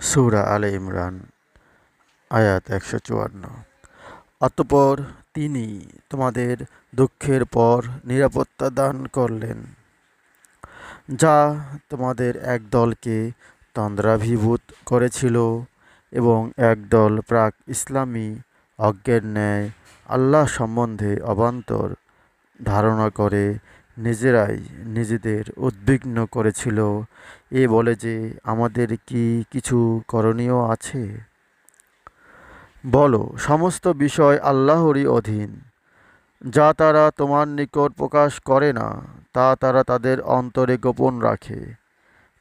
সূরা আলে ইমরান, আয়াত একশো চুয়ান্ন। অতঃপর তিনি তোমাদের দুঃখের পর নিরাপত্তা দান করলেন, যা তোমাদের এক দলকে তন্দ্রাভিভূত করেছিল এবং একদল প্রাক ইসলামী অজ্ঞের ন্যায় আল্লাহ সম্বন্ধে অবান্তর ধারণা করে নিজেরাই নিজেদের উদ্বিগ্ন করেছিল। এ বলে যে, আমাদের কি কিছু করণীয় আছে? বলো, সমস্ত বিষয় আল্লাহরই অধীন। যা তারা তোমার নিকট প্রকাশ করে না, তা তারা তাদের অন্তরে গোপন রাখে।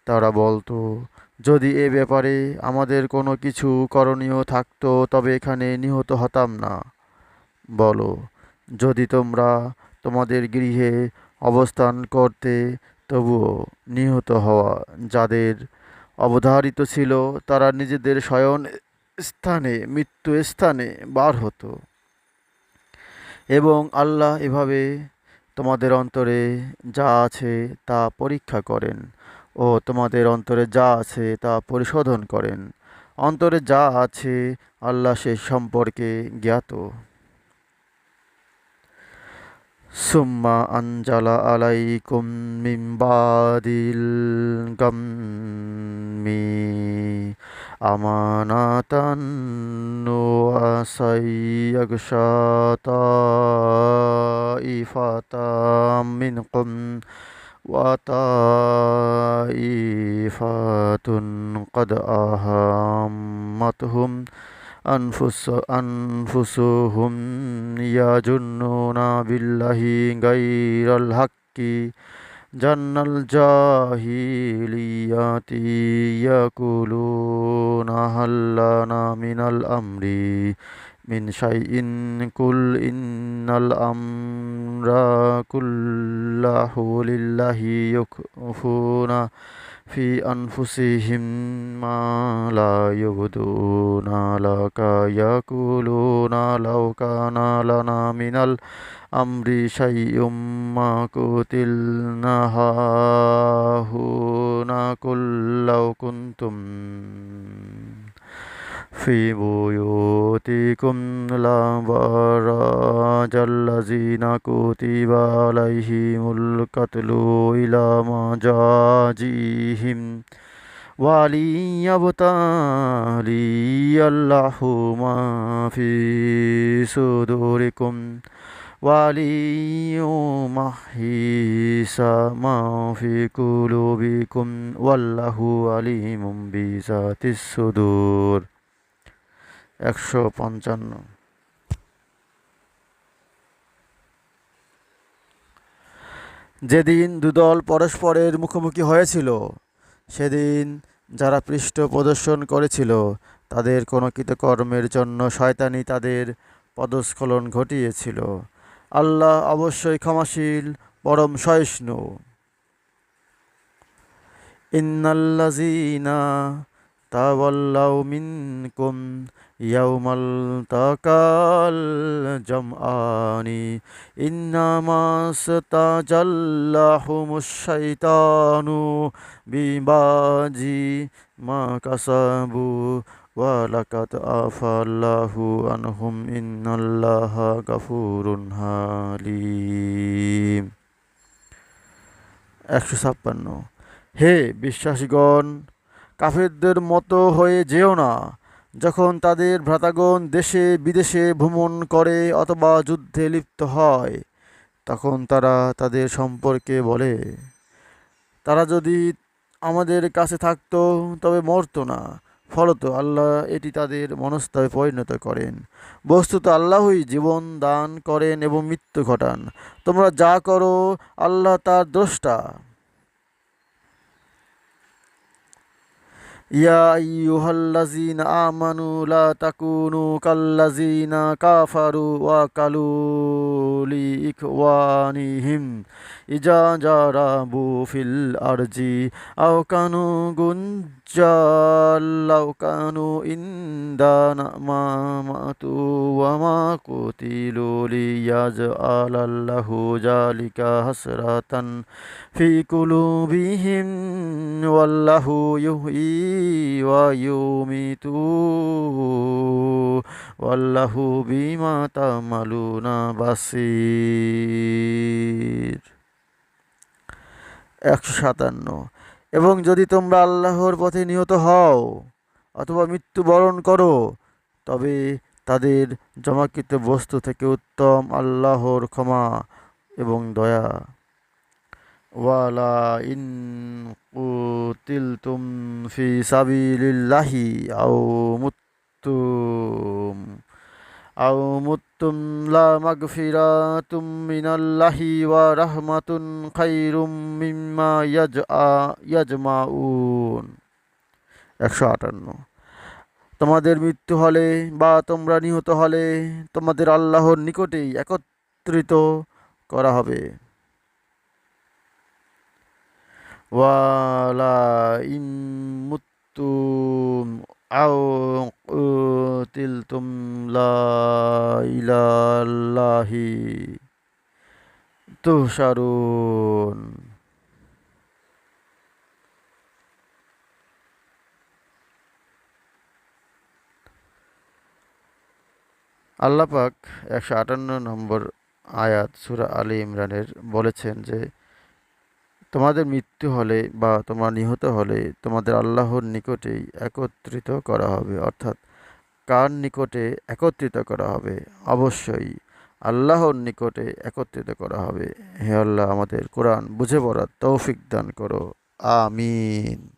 তারা বলতো, যদি এ ব্যাপারে আমাদের কোনো কিছু করণীয় থাকতো, তবে এখানে নিহত হতাম না। বলো, যদি তোমরা তোমাদের গৃহে অবস্থান করতে তবুও নিহত হওয়া যাদের অবধারিত ছিল, তারা নিজেদের শয়ন স্থানে, মৃত্যু স্থানে বার হতো। এবং আল্লাহ এভাবে তোমাদের অন্তরে যা আছে তা পরীক্ষা করেন ও তোমাদের অন্তরে যা আছে তা পরিশোধন করেন। অন্তরে যা আছে আল্লাহ সে সম্পর্কে জ্ঞাত। সুম্মা আনজালা আলাইকুম মিন বাদিল গাম্মি আমানাতান ওয়াসাইয়াগশা তাইফাতাম মিনকুম وطائفة قد أهمتهم أنفس أنفسهم يظنون بالله غير الحق جن الجاهلية يقولون هل لنا من الأمر من شيء قل إن الأمر كله لله يخفون في أنفسهم ما لا يبدون لك يقولون لو كان لنا من الأمر شيء ما قتلنا هاهنا قل لو كنتم في بيوتكم لبرز الذين كتب عليهم القتل إلى مجاجيهم. وليبتلي الله ما في صدوركم. وليمحيص ما في قلوبكم. والله عليم بذات الصدور. একশো পঞ্চান্ন। যেদিন দুদল পরস্পরের মুখোমুখি হয়েছিল, সেদিন যারা পৃষ্ঠ প্রদর্শন করেছিল, তাদের কোনো কৃতকর্মের জন্য শয়তানি তাদের পদস্খলন ঘটিয়েছিল। আল্লাহ অবশ্যই ক্ষমাশীল, পরম সহিষ্ণু। ইন্নাল্লাযীনা তাওয়াল্লাউ মিনকুম ইয়াউমাল তাকাল জামআনি ইন্নামাস তাজাল্লাহুমুশ শাইতানু বিবাজি মা কাসাবু ওয়ালাকাত আফাল্লাহু আনহুম ইন্নাল্লাহা গাফুরুন হালিম। একশো ছাপ্পান্ন। হে বিশ্বাসীগণ কাফেরদের মতো হয়ে যেও না। যখন তাদের ভ্রাতাগণ দেশে বিদেশে ভ্রমণ করে অথবা যুদ্ধে লিপ্ত হয়, তখন তারা তাদের সম্পর্কে বলে, তারা যদি আমাদের কাছে থাকতো, তবে মরতো না। ফলত আল্লাহ এটি তাদের মনস্তাবে পরিণত করেন। বস্তুত আল্লাহই জীবন দান করেন এবং মৃত্যু ঘটান। তোমরা যা করো, আল্লাহ তার দ্রষ্টা। يا أيها الذين آمنوا لا تكونوا كالذين كفروا وقالوا لإخوانهم إذا جربوا في الأرض أو كانوا جنجا لو كانوا عندنا ما ماتوا وما قتلوا ليجعل الله ذلك حسرة في قلوبهم والله يحيي ويميت والله بما تعملون بصير একশো সাতান্ন এবং যদি তোমরা আল্লাহর পথে নিহত হও অথবা মৃত্যুবরণ করো তবে তাদের জমাকৃত বস্তু থেকে উত্তম আল্লাহর ক্ষমা এবং দয়া ওয়ালা ইন কুতিলতুম ফি সাবিলিল্লাহি আও মুত্তুম আও মুত্তুম লা মাগফিরাতুম মিনাল্লাহি ওয়া রাহমাতুন খাইরুম মিম্মা ইয়াজআ, ইয়াজমাউন। একশো আটান্ন। তোমাদের মৃত্যু হলে বা তোমরা নিহত হলে তোমাদের আল্লাহর নিকটেই একত্রিত করা হবে। ওয়ালা ইন মুত্তুম আও কুতিলতুম লা ইলাল্লাহি তুহশারুন আল্লাহ একশো আটান্ন নম্বর আয়াত সুরা আলী ইমরানের বলেছেন যে তোমাদের মৃত্যু হলে বা তোমরা নিহত হলে তোমাদের আল্লাহর নিকটেই একত্রিত করা হবে। অর্থাৎ কার নিকটে একত্রিত করা হবে? অবশ্যই আল্লাহর নিকটে একত্রিত করা হবে। হে আল্লাহ আমাদের কোরআন বুঝে পড়ার তৌফিক দান করো। আমিন।